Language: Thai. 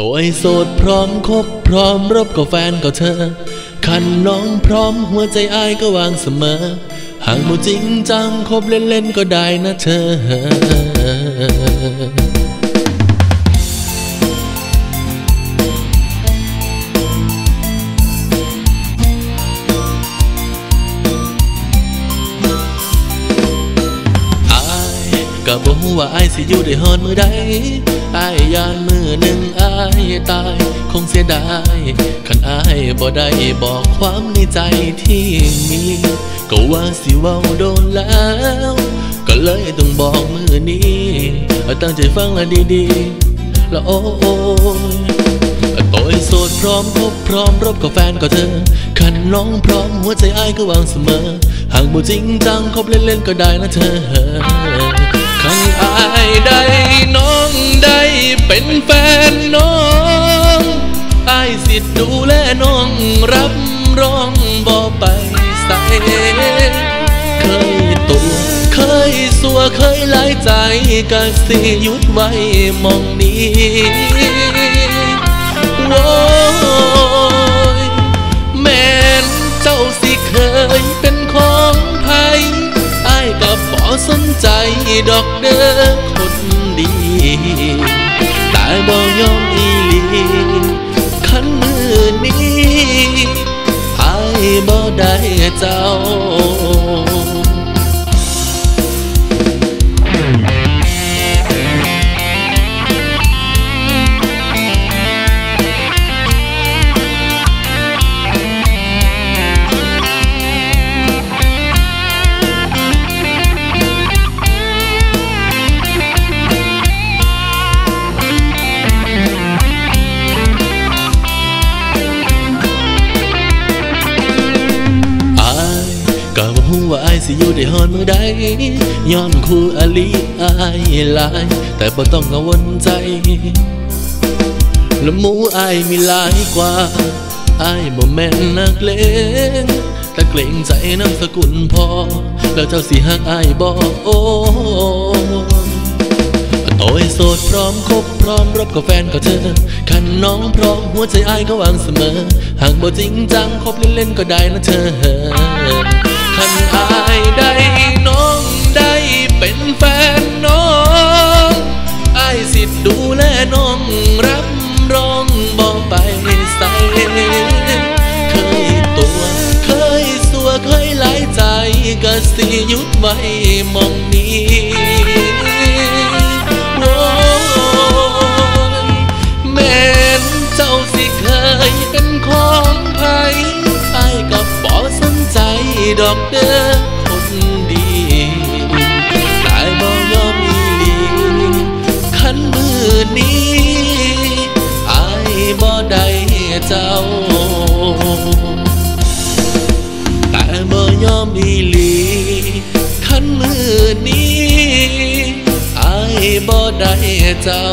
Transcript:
ตัวไอโสดพร้อมคบพร้อมรบกับแฟนก็เธอ คันน้องพร้อมหัวใจอายก็วางเสมอ หากมูจริงจังคบเล่นๆก็ได้นะเธอ บ่ฮู้ว่าอายสิอยู่ได้ฮอดมือใดอายยานมือหนึ่งอายตาย คงเสียดายคันอายบ่ได้บอกความในใจที่มี ก็ว่าสิเว้าโดนแล้ว ก็เลยต้องบอกมือนี้ตั้งใจฟังและดีๆแล้วโอ้ยตัวโสดพร้อมคบพร้อมรบกับแฟนก็เธอ คันน้องพร้อมหัวใจอายก็วางเสมอ หากบ่จริงจังคบเล่นๆก็ได้นะเธอิดูแลน้องรับรองบ่ไปใส่เคยตัวเคยสัวเคยหลายใจก็สิหยุดไว้มองนี้โว้ยแม่นเจ้าสิเคยเป็นของไทยอายกับบ่สนใจดอกเด้อคนดีแต่บ่ยอมอีหลี คันมือนี้อายบ่ได้เจ้า สิอยู่ได้ฮอดมื้อใดย้อนคู่อลีอายหลาย แต่บ่ต้องกังวลใจละหมูอายมีหลายกว่าอายบ่แม่นนักเลงแต่เกรงใจนามสกุลพอ แล้วเจ้าสิฮักอายบ่โอ้โอ้ยโสดพร้อมคบพร้อมรบกับแฟนก็เธอคันน้องพร้อมหัวใจอายก็วางเสมอ หากบ่จริงจังคบเล่นๆก็ได้นะเธอ คันอายได้น้องได้เป็นแฟนน้องอายสิดูแลน้องรับรองบ่ไปใส่เคยตัวเคยสัวเคยหลายใจก็สิยุดไว้มอง ดอกเด้อคนดีแต่บ่ยอมอีหลีคันมือนี้ไอ้บ่ได้เจ้า แต่บ่ยอมอีหลีคันมือนี้ไอ้ายบ่ได้เจ้า